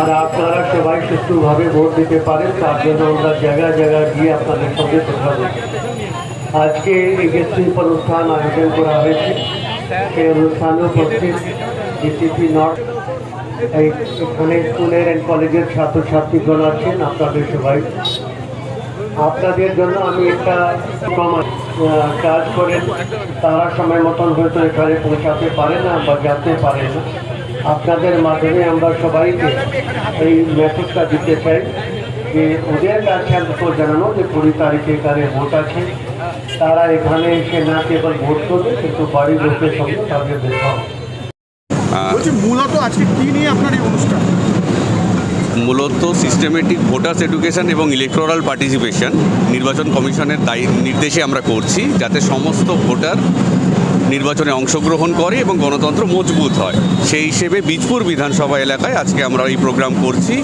আর আপনারা সবাই সুষ্ঠুভাবে ভোট দিতে পারেন, তার জন্য আমরা জায়গায় জায়গায় গিয়ে আপনাদের সঙ্গে কথা বলছি আজকে এই শিল্প অনুষ্ঠান আয়োজন করা হয়েছে। সেই অনুষ্ঠানে উপস্থিত ডিসিপি নর্থ এই এখানে স্কুলের অ্যান্ড কলেজের ছাত্রছাত্রীগণ আছেন, আপনাদের সবাই। আপনাদের জন্য আমি একটা কাজ করেন। তারা সময় মতন হয়তো এখানে পৌঁছাতে পারে না বা যেতে পারে না। আপনাদের মাধ্যমে আমরা সবাইকে এই মেসেজটা দিতে চাই যে ওদের কাছে জানানো যে কুড়ি তারিখে এখানে ভোট আছে। তারা এখানে এসে না কেবল ভোট করবে কিন্তু বাড়ির লোকের সঙ্গে তাদের দেখা বলছি মূলত আজকে কি নিয়ে আপনার এই অনুষ্ঠান? মূলত সিস্টেমেটিক ভোটার্স এডুকেশন এবং ইলেকট্রাল পার্টিসিপেশন নির্বাচন কমিশনের দায়ী নির্দেশে আমরা করছি যাতে সমস্ত ভোটার নির্বাচনে অংশগ্রহণ করে এবং গণতন্ত্র মজবুত হয়। সেই হিসেবে বীজপুর বিধানসভা এলাকায় আজকে আমরা এই প্রোগ্রাম করছি।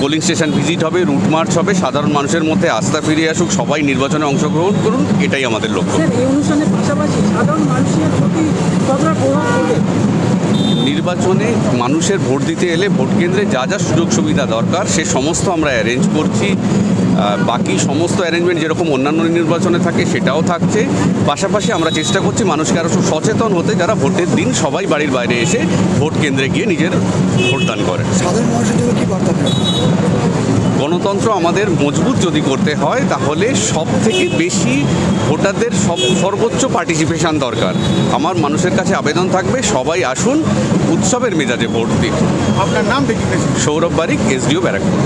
পোলিং স্টেশন ভিজিট হবে, রুট মার্চ হবে, সাধারণ মানুষের মধ্যে আস্থা ফিরে আসুক, সবাই নির্বাচনে অংশগ্রহণ করুন, এটাই আমাদের লক্ষ্য। অনুষ্ঠানের পাশাপাশি সাধারণ মানুষের প্রতি নির্বাচনে মানুষের ভোট দিতে এলে ভোট কেন্দ্রে যা যা সুযোগ সুবিধা দরকার, সে সমস্ত আমরা অ্যারেঞ্জ করছি। বাকি সমস্ত অ্যারেঞ্জমেন্ট যেরকম অন্যান্য নির্বাচনে থাকে সেটাও থাকছে। পাশাপাশি আমরা চেষ্টা করছি মানুষকে আরও সচেতন হতে, যারা ভোটের দিন সবাই বাড়ির বাইরে এসে ভোট কেন্দ্রে গিয়ে নিজের ভোটদান করে। সাধারণ মানুষের জন্য কী বার্তা? গণতন্ত্র আমাদের মজবুত যদি করতে হয় তাহলে সব থেকে বেশি ভোটারদের সব সর্বোচ্চ পার্টিসিপেশান দরকার। আমার মানুষের কাছে আবেদন থাকবে সবাই আসুন উৎসবের মেজাজে ভোট দিন। আপনার নাম দেখি সৌরভ বারিক এসডিও ব্যারাকপুর।